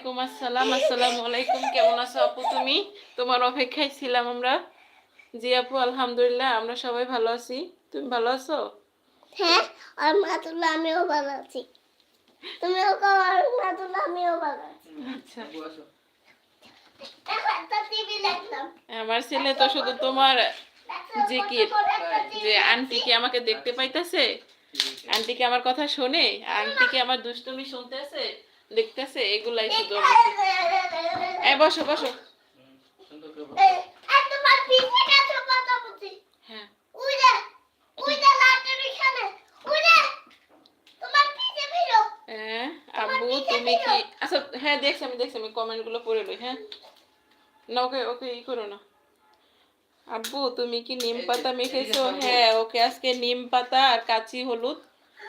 ওয়ালাইকুম আসসালাম আসসালামু আলাইকুম। কেমন আছো আপু তুমি? তোমার অপেক্ষায় ছিলাম আমরা। জি আপু আলহামদুলিল্লাহ আমরা সবাই ভালো আছি। তুমি ভালো আছো? হ্যাঁ আর মাতুল্লা আমিও ভালো আছি। তুমিও কও আর মাতুল্লা আমিও ভালো আছি। আচ্ছা। আমার ছেলে তো শুধু তোমার একটা TV যে আন্টি কি আমাকে দেখতে পাইতাছে? আন্টি কি আমার কথা শোনে? আন্টি কি আমার দুষ্টুমি শুনতেছে? দেখতেছে এগুলাই শুধু এই বসো বসো। বলছি হ্যাঁ। হ্যাঁ আব্বু তুমি কি আচ্ছা হ্যাঁ দেখছি আমি দেখছি আমি কমেন্টগুলো পড়ে লই হ্যাঁ। না ওকে ওকে ই করো না। আব্বু তুমি কি নিম পাতা মেখেছো? হ্যাঁ ওকে আজকে নিম পাতা আর কাঁচি হলুদ।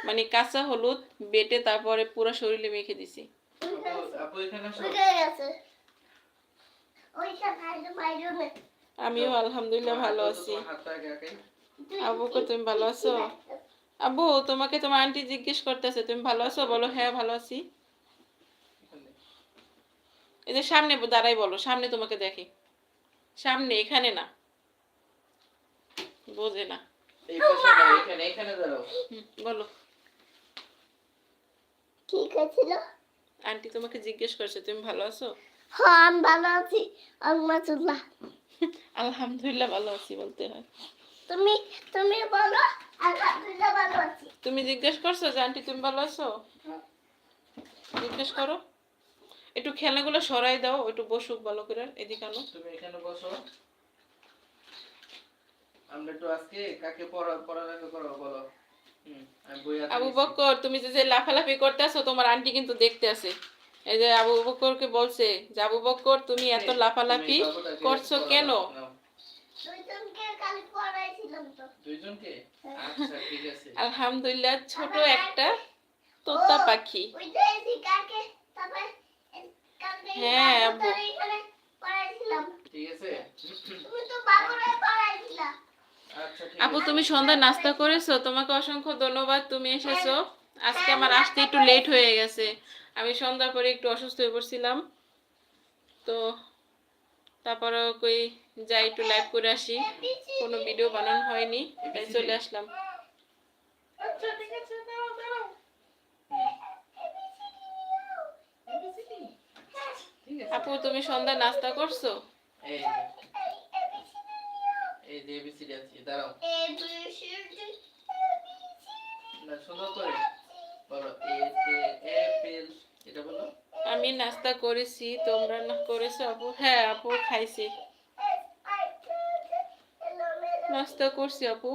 মানে কাঁচা হলুদ বেটে তারপরে পুরো শরীরে মেখে দিছি। আমিও আলহামদুলিল্লাহ ভালো আছি। আব্বুকে তুমি ভালো আছো? আব্বু তোমাকে তোমার আন্টি জিজ্ঞেস করতেছে তুমি ভালো আছো? বলো হ্যাঁ ভালো আছি। এই যে সামনে দাঁড়াই বলো সামনে তোমাকে দেখে। সামনে এখানে না। বোঝে না। এই পাশে না, এখানে এখানে দাঁড়াও। হুম, বলো। কি কইছিল আন্টি তোমাকে জিজ্ঞেস করছে তুমি ভালো আছো? হ্যাঁ আমি ভালো আছি। মাতুল্লা আলহামদুলিল্লাহ ভালো আছি বলতে হয়। তুমি তুমি বলো আলহামদুলিল্লাহ ভালো আছি। তুমি জিজ্ঞেস করছ যে আন্টি তুমি ভালো আছো? জিজ্ঞেস করো। একটু খেলনাগুলো সরাই দাও একটু বসুক ভালো করে এদিকে আনো। তুমি এখানে বসো। আমরা একটু আজকে কাকে পড়া পড়া পড়ালেখা করো বলো? আবু। বক্কর তুমি যে যে লাফালাফি করতে আসো তোমার আন্টি কিন্তু দেখতে আছে। এই যে আবু বক্করকে বলছে যে আবু বক্কর তুমি এত লাফালাফি করছ কেন? আচ্ছা ঠিক আছে। আলহামদুলিল্লাহ ছোট একটা তোতা পাখি। হ্যাঁ। ঠিক আছে। তুমি তো বাবুরে পড়াইছিলা ঠিক আপু, তুমি সন্ধ্যা নাস্তা করেছ? তোমাকে অসংখ্য ধন্যবাদ, তুমি এসেছ। আজকে আমার আসতে একটু লেট হয়ে গেছে। আমি সন্ধ্যার পরে একটু অসুস্থ হয়ে পড়ছিলাম। তো তারপরে কই যাই একটু লাইভ করে আসি। কোনো ভিডিও বানানো হয়নি, তাই চলে আসলাম। আপু, তুমি সন্ধ্যা নাস্তা করছ? এই যে, এবিসিডি আছে দাঁড়াও এ বি সি ডি না সুন্দর করে বলো এ তে অ্যাপেল এটা বলো আমি নাস্তা করেছি তোমরা না করেছ আপু? হ্যাঁ আপু খাইছি। নাস্তা করছি আপু।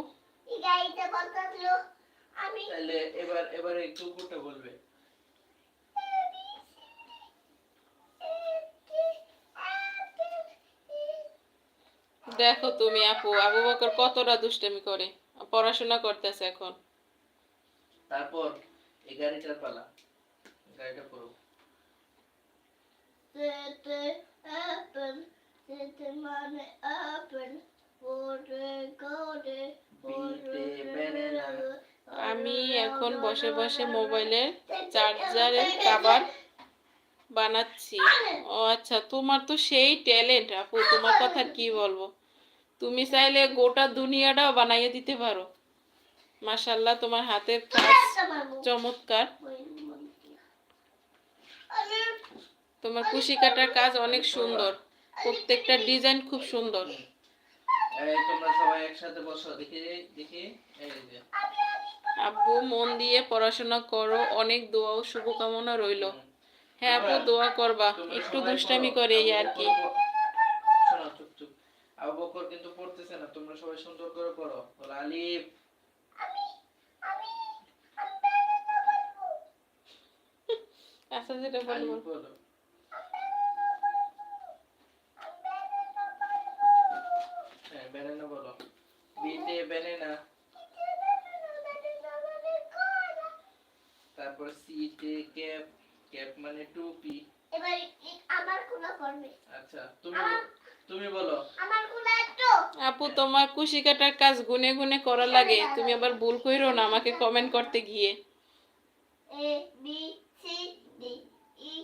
তাহলে এবার এবারে কুকুরটা বলবে। দেখো তুমি আপু আবু বকর কতটা দুষ্টামি করে পড়াশোনা করতেছে এখন। তারপর এই গাড়িটার পালা গাড়িটা তেতে অ্যাপল তেতে মানে অ্যাপল ওরে গোরে বিতে banana। আমি এখন বসে বসে মোবাইলের চার্জারের কভার বানাচ্ছি। ও আচ্ছা তোমার তো সেই ট্যালেন্ট আপু তোমার কথা কি বলব? তুমি চাইলে গোটা দুনিয়াটাও বানাইয়ে দিতে পারো। মাশাল্লাহ তোমার হাতের কাজ চমৎকার। তোমার কুশি কাটার কাজ অনেক সুন্দর। প্রত্যেকটা ডিজাইন খুব সুন্দর। এই তোমরা সবাই একসাথে বসো দেখি দেখি। আব্বু মন দিয়ে পড়াশোনা করো অনেক দোয়া ও শুভকামনা রইল। হ্যাঁ আপু দোয়া করবা। একটু দুষ্টামি করে এই আর কি বকর- শোনো চুপ চুপ আবু বকর কিন্তু পড়তেছে না তোমরা সবাই সুন্দর করে পড়ো। বলো আলিফ। আচ্ছা যেটা বলব। হ্যাঁ ব্যানানা বলো। বিতে ব্যানানা। তারপর সিতে ক্যাপ। ক্যাপ মানে টুপি। এবার আমার কুলা করবে আচ্ছা তুমি তুমি বলো। আপু তোমার কুশি কাটার কাজ গুনে গুনে করা লাগে। তুমি আবার ভুল কইরো না আমাকে কমেন্ট করতে গিয়ে। A B C D E